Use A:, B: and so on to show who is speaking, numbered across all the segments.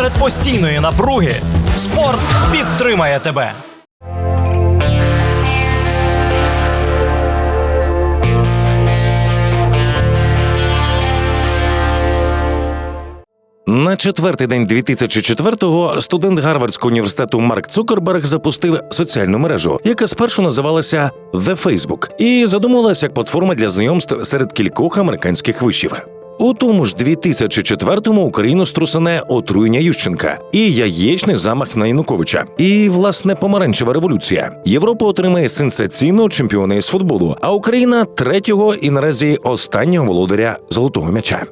A: Серед постійної напруги спорт підтримає тебе.
B: На четвертий день 2004-го студент Гарвардського університету Марк Цукерберг запустив соціальну мережу, яка спершу називалася The Facebook, і задумувалася як платформа для знайомств серед кількох американських вишів. У тому ж 2004-му Україну струсане отруєння Ющенка і яєчний замах на Януковича. І власне помаранчева революція. Європа отримає сенсаційного чемпіона із футболу, а Україна третього і наразі останнього володаря золотого м'яча.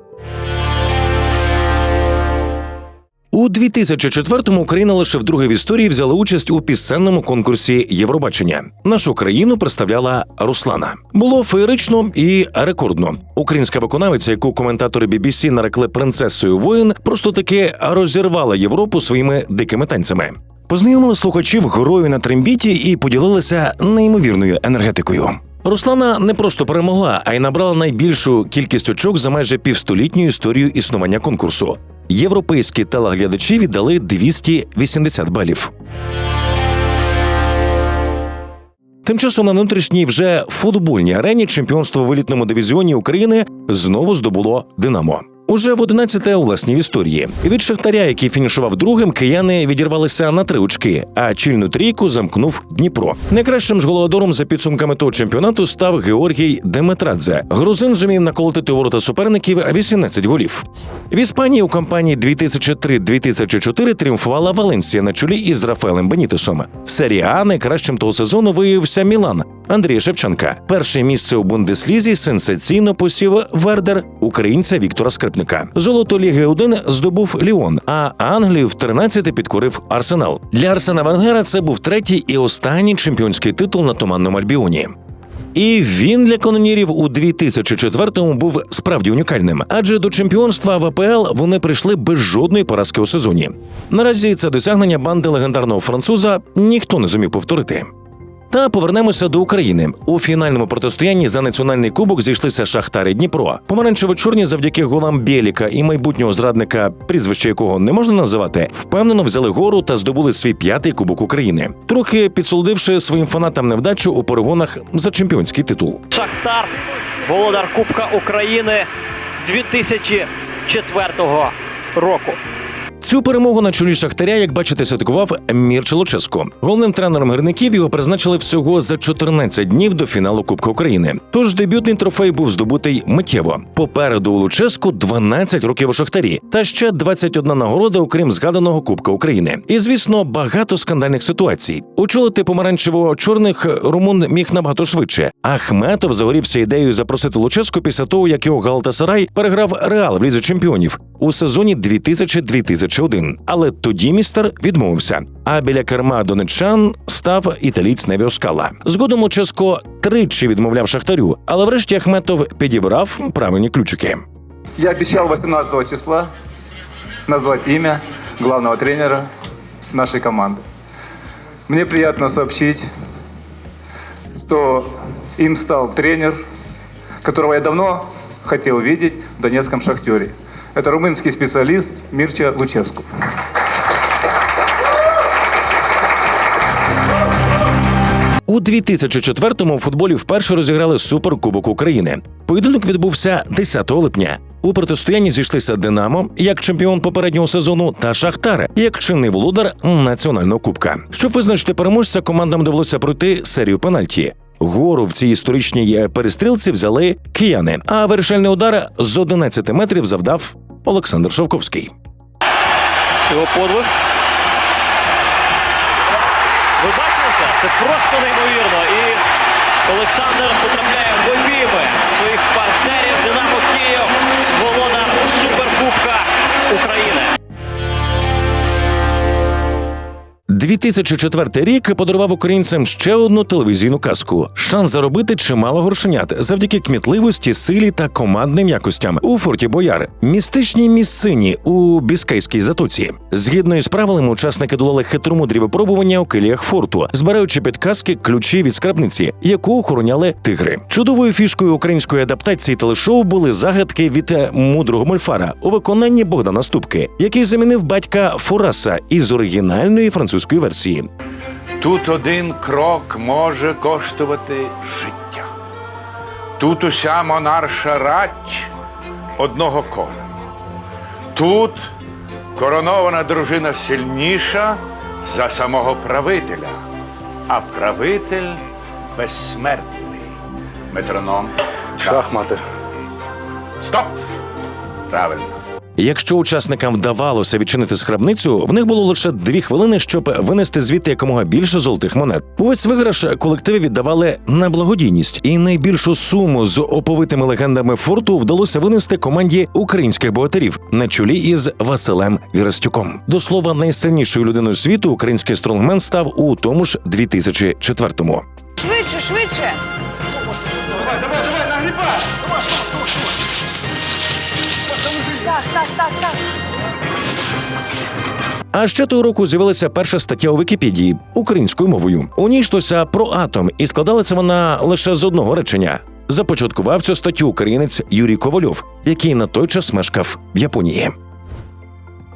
B: У 2004-му Україна лише вдруге в історії взяла участь у пісенному конкурсі Євробачення. Нашу країну представляла Руслана. Було феєрично і рекордно. Українська виконавиця, яку коментатори BBC нарекли принцесою воїн, просто таки розірвала Європу своїми дикими танцями. Познайомили слухачів грою на трембіті і поділилися неймовірною енергетикою. Руслана не просто перемогла, а й набрала найбільшу кількість очок за майже півстолітню історію існування конкурсу. Європейські телеглядачі віддали 280 балів. Тим часом на внутрішній вже футбольній арені чемпіонство в елітному дивізіоні України знову здобуло Динамо. Уже в 11-те у власній історії. Від Шахтаря, який фінішував другим, кияни відірвалися на три очки, а чільну трійку замкнув Дніпро. Найкращим ж голодором за підсумками того чемпіонату став Георгій Деметрадзе. Грузин зумів наколотити ворота суперників 18 голів. В Іспанії у кампанії 2003-2004 тріумфувала Валенсія на чолі із Рафаелем Бенітесом. В серії А найкращим того сезону виявився Мілан Андрія Шевченка. Перше місце у Бундеслізі сенсаційно посів Вердер українця Віктора Скрипника. Золото Ліги 1 здобув Ліон, а Англію в 13 підкорив Арсенал. Для Арсена Венгера це був третій і останній чемпіонський титул на туманному Альбіоні. І він для канонірів у 2004-му був справді унікальним, адже до чемпіонства в АПЛ вони прийшли без жодної поразки у сезоні. Наразі це досягнення банди легендарного француза ніхто не зумів повторити. Та повернемося до України. У фінальному протистоянні за національний кубок зійшлися Шахтар і Дніпро. Помаранчево-чорні завдяки голам Бєліка і майбутнього зрадника, прізвище якого не можна називати, впевнено взяли гору та здобули свій п'ятий кубок України, трохи підсолодивши своїм фанатам невдачу у перегонах за чемпіонський титул.
C: Шахтар, володар Кубка України 2004 року.
B: Цю перемогу на чолі Шахтаря, як бачите, святкував Мірче Луческо. Головним тренером гірників його призначили всього за 14 днів до фіналу Кубка України. Тож дебютний трофей був здобутий миттєво. Попереду у Луческу 12 років у Шахтарі, та ще 21 нагорода, окрім згаданого Кубка України. І звісно, багато скандальних ситуацій. Очолити помаранчево-чорних румун міг набагато швидше. Ахметов загорівся ідеєю запросити Луческу після того, як його Галатасарай переграв Реал в лізі чемпіонів у сезоні 2000-2001. Але тоді містер відмовився. А біля керма донечан став італієць Невіо Скала. Згодом Луческо тричі відмовляв Шахтарю, але врешті Ахметов підібрав правильні ключики.
D: Я обещал 18 числа назвать имя главного тренера нашей команды. Мне приятно сообщить, что им стал тренер, которого я давно хотел видеть в Донецком «Шахтере». Это румынский специалист Мирча Луческу.
B: У 2004-му у футболі вперше розіграли Суперкубок України. Поєдинок відбувся 10 липня. У протистоянні зійшлися Динамо як чемпіон попереднього сезону та Шахтар як чинний володар національного кубка. Щоб визначити переможця, командам довелося пройти серію пенальті. Гору в цій історичній перестрілці взяли кияни, а вирішальний удар з 11 метрів завдав Олександр Шовковський.
C: Його подвиг. Ви бачили це? Це просто неймовірно. І Олександр потрапляє
B: 2004 рік подарував українцям ще одну телевізійну казку: шанс заробити чимало грошенят завдяки кмітливості, силі та командним якостям у форті Бояр, містичній місцині у Біскайській затоці. Згідно із правилами, учасники долали хитромудрі випробування у киліях форту, збираючи підказки ключі від скрабниці, яку охороняли тигри. Чудовою фішкою української адаптації телешоу були загадки від е, мудрого мольфара у виконанні Богдана Ступки, який замінив батька Фураса із оригінальної французької версії.
E: Тут один крок може коштувати життя. Тут уся монарша рать одного кола. Тут коронована дружина сильніша за самого правителя, а правитель безсмертний. Метроном.
F: Шахмати.
E: Стоп! Правильно.
B: Якщо учасникам вдавалося відчинити скрабницю, в них було лише дві хвилини, щоб винести звідти якомога більше золотих монет. Увесь виграш колективи віддавали на благодійність, і найбільшу суму з оповитими легендами форту вдалося винести команді українських богатирів на чолі із Василем Вірастюком. До слова, найсильнішою людиною світу український стронгмен став у тому ж 2004-му.
G: Швидше, швидше. Так, так, так.
B: А ще того року з'явилася перша стаття у Вікіпедії українською мовою. У ній йшлося про атом, і складалася вона лише з одного речення. Започаткував цю статтю українець Юрій Ковальов, який на той час мешкав в Японії.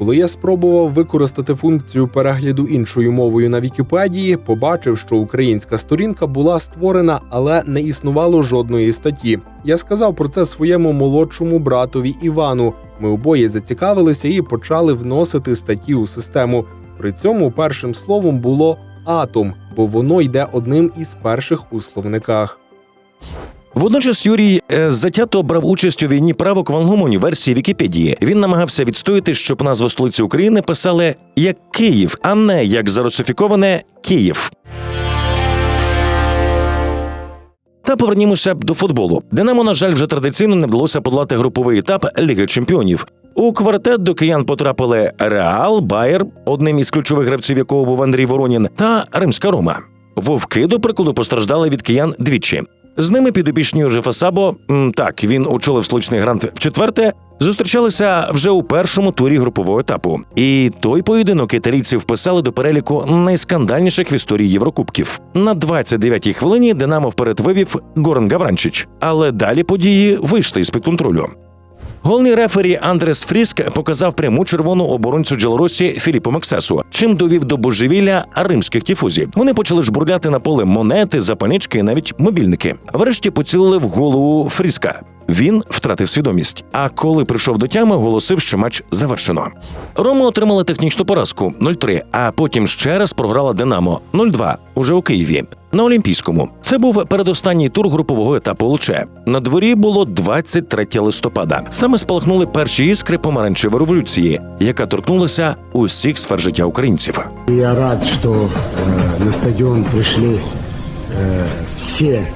F: Коли я спробував використати функцію перегляду іншою мовою на Вікіпедії, побачив, що українська сторінка була створена, але не існувало жодної статті. Я сказав про це своєму молодшому братові Івану. Ми обоє зацікавилися і почали вносити статті у систему. При цьому першим словом було атом, бо воно йде одним із перших у словниках.
B: Водночас Юрій е, затято брав участь у війні правок в англомовній версії Вікіпедії. Він намагався відстояти, щоб назву столиці України писали як Київ, а не як зарусифіковане Київ. Та повернімося до футболу. Динамо, на жаль, вже традиційно не вдалося подолати груповий етап Ліги Чемпіонів. У квартет до киян потрапили Реал, Байер, одним із ключових гравців якого був Андрій Воронін, та Римська Рома. Вовки, до прикладу, постраждали від киян двічі. З ними підопічні Жефа Сабо, так він очолив столичний грант в четверте, зустрічалися вже у першому турі групового етапу. І той поєдинок італійці вписали до переліку найскандальніших в історії Єврокубків. На 29-й хвилині Динамо вперед вивів Горан Гавранчич, але далі події вийшли із-під контролю. Голний рефері Андрес Фріск показав пряму червону оборонцю Джелоросі Філіпу Мексесу, чим довів до божевілля римських тіфузів. Вони почали жбурляти на поле монети, запальнички навіть мобільники. Врешті поцілили в голову Фріска. Він втратив свідомість. А коли прийшов до тями, оголосив, що матч завершено. Рома отримала технічну поразку 0-3, а потім ще раз програла Динамо 0-2 уже у Києві. На Олімпійському це був передостанній тур групового етапу Луче. На дворі було 23 листопада. Саме спалахнули перші іскри помаранчевої революції, яка торкнулася усіх сфер життя українців.
H: Я рад, что э, на стадион пришли э, все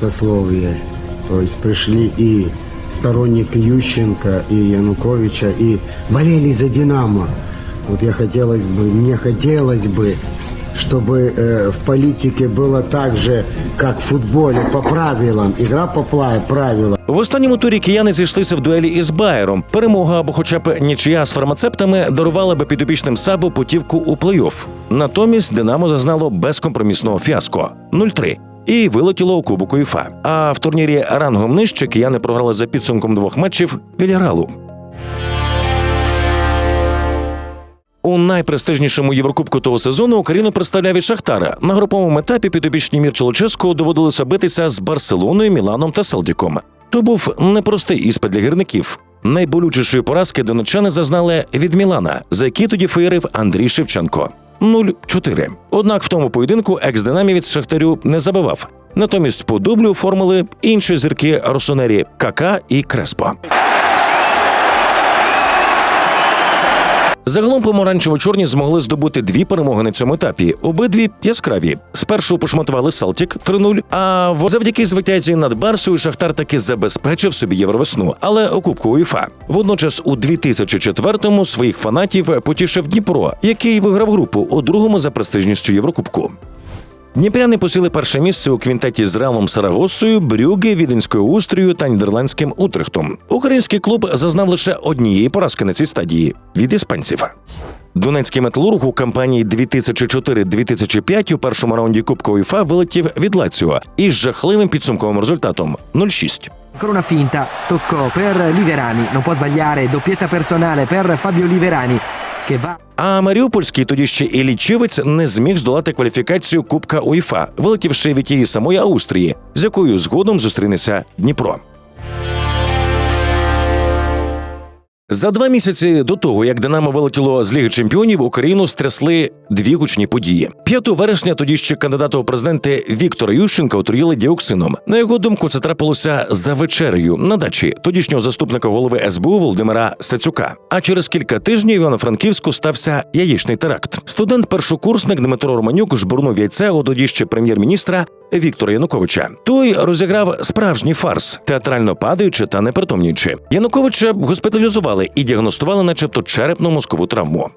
H: сословия. То есть пришли и сторонники Ющенко, и Януковича, и болели за «Динамо». Вот я хотелось бы, мне хотелось бы, чтобы э, в политике было так же, как в футболе, по правилам. Игра по пла- правилам.
B: В останньому турі кияни зійшлися в дуелі із Байером. Перемога або, хоча б нічия з фармацевтами дарувала би підопічним Сабу путівку у плей-офф. Натомість Динамо зазнало безкомпромісного фіаско 0-3 і вилетіло у Кубок УЄФА. А в турнірі рангом нижче кияни програли за підсумком двох матчів Вільяралу. У найпрестижнішому Єврокубку того сезону Україну представляв і Шахтара. На груповому етапі підопічні Мірча Луческу доводилося битися з Барселоною, Міланом та Селдіком. То був непростий іспит для гірників. Найболючішої поразки донечани зазнали від Мілана, за які тоді феєрив Андрій Шевченко. 0-4. Однак в тому поєдинку екс-динамівець Шахтарю не забивав. Натомість по дублю оформили інші зірки Росонері Кака і Креспо. Загалом помаранчево-чорні змогли здобути дві перемоги на цьому етапі. Обидві яскраві. Спершу пошматували Салтік 3-0, а завдяки звитязі над Барсою Шахтар таки забезпечив собі євровесну, але у Кубку УЄФА. Водночас у 2004-му своїх фанатів потішив Дніпро, який виграв групу у другому за престижністю Єврокубку. Дніпряни посіли перше місце у квінтеті з Реалом Сарагосою, Брюге, Віденською Устрію та нідерландським Утрехтом. Український клуб зазнав лише однієї поразки на цій стадії від іспанців. Донецький металург у кампанії 2004-2005 у першому раунді Кубка УЄФА вилетів від Лаціо із жахливим підсумковим результатом 0-6.
I: Ancora una finta, toccò per Liverani, non può sbagliare, doppietta personale per Fabio Liverani
B: А Маріупольський тоді ще і лічівець не зміг здолати кваліфікацію Кубка УЄФА, вилетівши від тієї самої Австрії, з якою згодом зустрінеться Дніпро. За два місяці до того, як Динамо вилетіло з Ліги Чемпіонів, Україну стрясли дві гучні події. 5 вересня тоді ще кандидата у президенти Віктора Ющенка отруїли діоксином. На його думку, це трапилося за вечерею на дачі тодішнього заступника голови СБУ Володимира Сацюка. А через кілька тижнів Івано-Франківську стався яєчний теракт. Студент-першокурсник Дмитро Романюк жбурнув яйце у тоді ще прем'єр-міністра Віктора Януковича. Той розіграв справжній фарс, театрально падаючи та непритомнюючи. Януковича госпіталізували і діагностували, начебто, черепно-мозкову травму.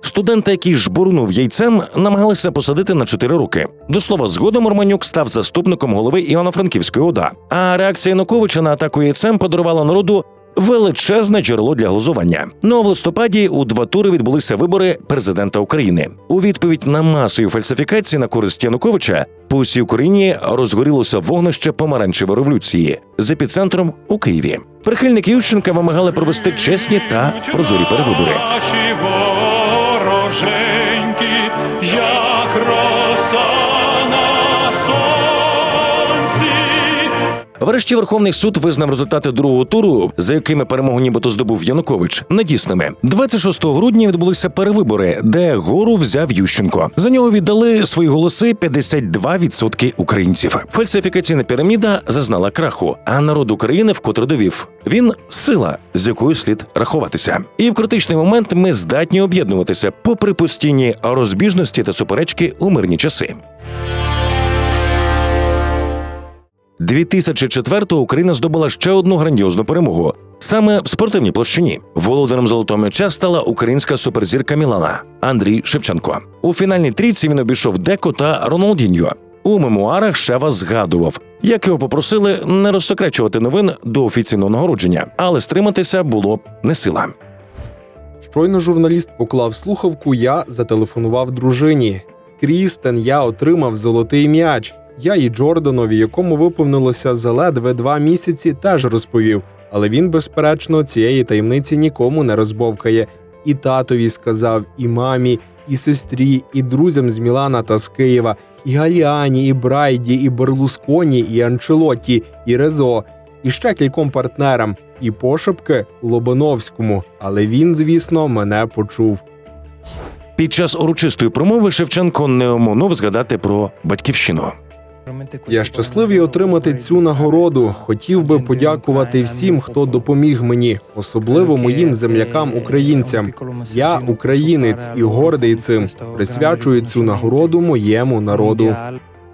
B: Студента, який жбурнув яйцем, намагалися посадити на 4 роки. До слова, згодом Романюк став заступником голови Івано-Франківської ОДА. А реакція Януковича на атаку яйцем подарувала народу величезне джерело для глузування. Ну а в листопаді у два тури відбулися вибори президента України. У відповідь на масові фальсифікації на користь Януковича по всій Україні розгорілося вогнище помаранчевої революції з епіцентром у Києві. Прихильники Ющенка вимагали провести чесні та прозорі перевибори.
J: Наші
B: Врешті Верховний суд визнав результати другого туру, за якими перемогу нібито здобув Янукович, недійсними. 26 грудня відбулися перевибори, де гору взяв Ющенко. За нього віддали свої голоси 52% українців. Фальсифікаційна піраміда зазнала краху, а народ України вкотре довів. Він сила, з якою слід рахуватися. І в критичний момент ми здатні об'єднуватися, попри постійні розбіжності та суперечки у мирні часи. 2004-го Україна здобула ще одну грандіозну перемогу. Саме в спортивній площині володарем золотого м'яча стала українська суперзірка Мілана Андрій Шевченко. У фінальній трійці він обійшов Деко та Роналдіньо. У мемуарах Шева згадував, як його попросили не розсекречувати новин до офіційного нагородження, але стриматися було не сила.
F: Щойно журналіст поклав слухавку, я зателефонував дружині. Крістен, я отримав золотий м'яч. Я і Джорданові, якому виповнилося за ледве два місяці, теж розповів. Але він, безперечно, цієї таємниці нікому не розбовкає. І татові сказав, і мамі, і сестрі, і друзям з Мілана та з Києва, і Галіані, і Брайді, і Берлусконі, і Анчелотті, і Резо, і ще кільком партнерам, і пошепки Лобановському. Але він, звісно, мене почув.
B: Під час урочистої промови Шевченко не оминув згадати про батьківщину.
F: Я щасливий отримати цю нагороду. Хотів би подякувати всім, хто допоміг мені, особливо моїм землякам-українцям. Я українець і гордий цим. Присвячую цю нагороду моєму народу.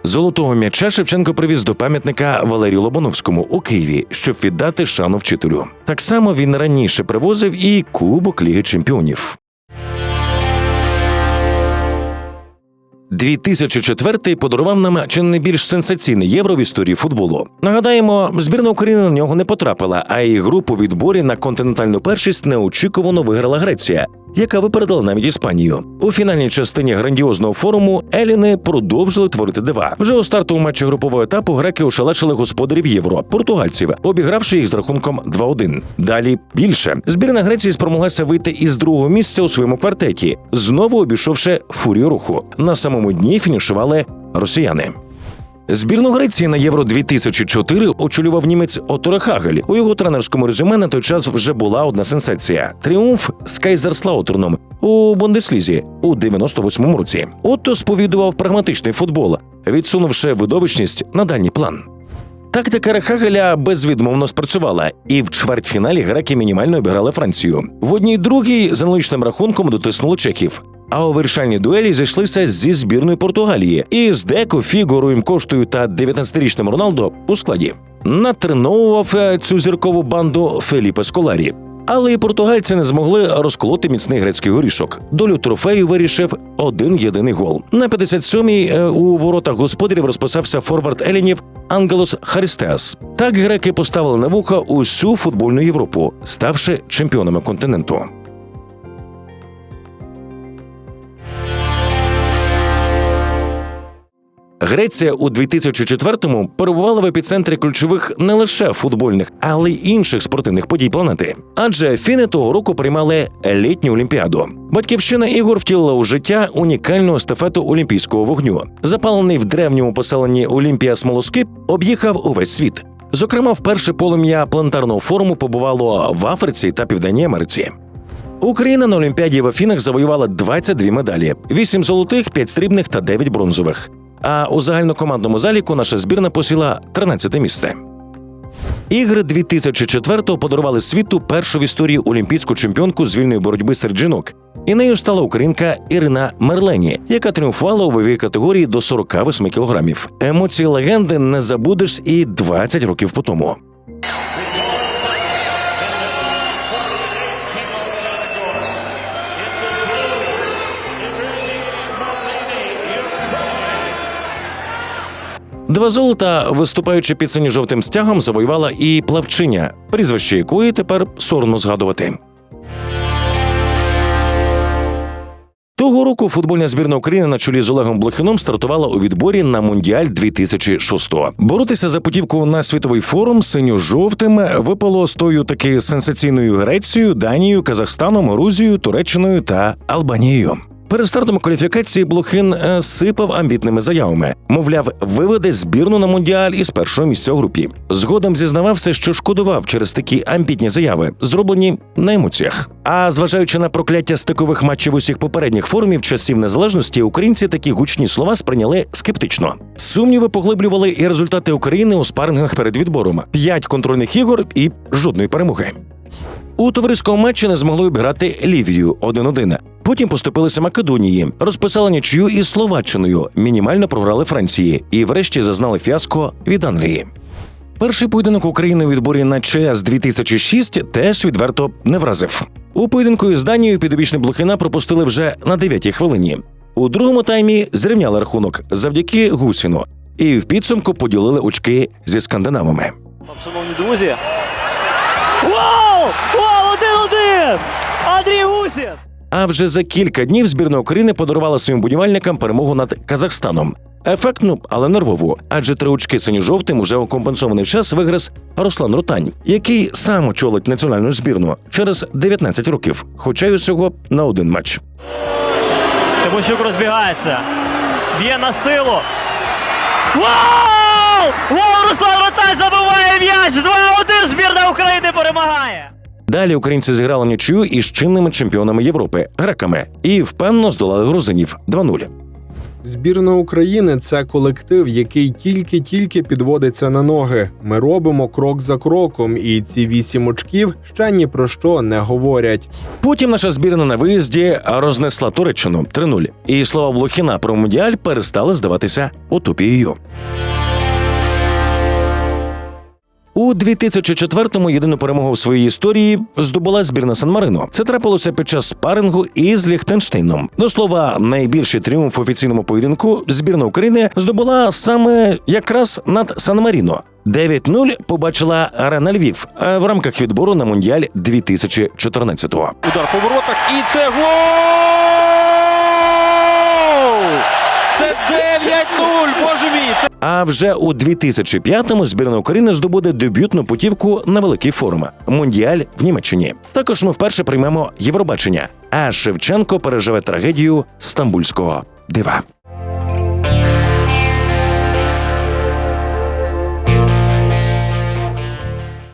B: Золотого м'яча Шевченко привіз до пам'ятника Валерію Лобановському у Києві, щоб віддати шану вчителю. Так само він раніше привозив і Кубок Ліги Чемпіонів. 2004 подарував нам чи не більш сенсаційне євро в історії футболу. Нагадаємо, збірна України на нього не потрапила, а і групу відборі на континентальну першість неочікувано виграла Греція, яка випередила навіть Іспанію. У фінальній частині грандіозного форуму Еліни продовжили творити дива. Вже у стартовому матчі групового етапу греки ошелешили господарів євро португальців, обігравши їх з рахунком 2-1. Далі більше збірна Греції спромоглася вийти із другого місця у своєму квартеті, знову обійшовши фурію руху. На самому дні фінішували росіяни. Збірну Греції на Євро 2004 очолював німець Оторе Хагель. У його тренерському резюме на той час вже була одна сенсація: тріумф з Кайзерслаутерном у Бундеслізі у 98-му році. Отто сповідував прагматичний футбол, відсунувши видовищність на дальній план. Тактика Рехагеля безвідмовно спрацювала, і в чвертьфіналі греки мінімально обіграли Францію. В одній другій з аналогічним рахунком дотиснули чехів. А у вирішальній дуелі зійшлися зі збірною Португалії і з Деко, Фіго, Руєм Коштою та 19-річним Роналдо у складі. Натреновував е, цю зіркову банду Феліпе Сколарі. Але і португальці не змогли розколоти міцний грецький горішок. Долю трофею вирішив один єдиний гол. На 57-й е, у воротах господарів розписався форвард Елінів Ангелос Харістеас. Так греки поставили на вуха усю футбольну Європу, ставши чемпіонами континенту. Греція у 2004-му перебувала в епіцентрі ключових не лише футбольних, але й інших спортивних подій планети. Адже фіни того року приймали літню олімпіаду. Батьківщина ігор втілила у життя унікальну естафету олімпійського вогню. Запалений в древньому поселенні Олімпія Смолоскип об'їхав увесь світ. Зокрема, вперше полум'я планетарного форуму побувало в Африці та Південній Америці. Україна на Олімпіаді в Афінах завоювала 22 медалі: 8 золотих, 5 срібних та 9 бронзових. А у загальнокомандному заліку наша збірна посіла 13 місце. Ігри 2004-го подарували світу першу в історії олімпійську чемпіонку з вільної боротьби серед жінок. І нею стала українка Ірина Мерлені, яка тріумфувала у ваговій категорії до 48 кілограмів. Емоції легенди не забудеш і 20 років по тому. Два золота, виступаючи під синьо-жовтим стягом, завоювала і плавчиня, прізвище якої тепер соромно згадувати. Того року футбольна збірна України на чолі з Олегом Блохином стартувала у відборі на Мундіаль 2006 Боротися за путівку на світовий форум синьо-жовтим випало з тою таки сенсаційною Грецією, Данією, Казахстаном, Грузією, Туреччиною та Албанією. Перед стартом кваліфікації Блохин е, сипав амбітними заявами. Мовляв, виведе збірну на мундіаль із першого місця у групі. Згодом зізнавався, що шкодував через такі амбітні заяви, зроблені на емоціях. А зважаючи на прокляття стикових матчів усіх попередніх форумів часів незалежності, українці такі гучні слова сприйняли скептично. Сумніви поглиблювали і результати України у спарингах перед відбором: п'ять контрольних ігор і жодної перемоги. У товариському матчі не змогли обіграти Лівію 1-1. Потім поступилися Македонії, розписали нічию із Словаччиною, мінімально програли Франції і, врешті, зазнали фіаско від Англії. Перший поєдинок України у відборі на ЧС 2006 теж відверто не вразив. У поєдинку із Данією підопічні Блохина пропустили вже на 9-й хвилині. У другому таймі зрівняли рахунок завдяки Гусіну і в підсумку поділили очки зі скандинавами.
C: Шановні друзі. Вау! Вау! Один-один! Андрій Гусін!
B: А вже за кілька днів збірна України подарувала своїм будівельникам перемогу над Казахстаном. Ефектну, але нервову, адже три очки синьо-жовтим уже у компенсований час виграз Руслан Рутань, який сам очолить національну збірну через 19 років, хоча й усього на один матч.
C: Тимощук розбігається. Б'є на силу. Вау! Вау! Руслан Ротань забиває м'яч! 2-1 збірна України перемагає!
B: Далі українці зіграли нічию із чинними чемпіонами Європи греками і впевнено здолали грузинів 2-0.
F: Збірна України це колектив, який тільки-тільки підводиться на ноги. Ми робимо крок за кроком, і ці вісім очків ще ні про що не говорять.
B: Потім наша збірна на виїзді рознесла Туреччину 3-0. І слова Блохіна про мундіаль перестали здаватися утопією. У 2004-му єдину перемогу в своїй історії здобула збірна Сан-Марино. Це трапилося під час спарингу із Ліхтенштейном. До слова, найбільший тріумф в офіційному поєдинку збірна України здобула саме якраз над Сан-Маріно. 9-0 побачила Арена Львів е, в рамках відбору на Мундіаль 2014-го.
J: Удар по воротах і це гол! 9-0, боже мій! Це
B: А вже у 2005-му збірна України здобуде дебютну путівку на великий форум Мундіаль в Німеччині. Також ми вперше приймемо Євробачення. А Шевченко переживе трагедію стамбульського дива.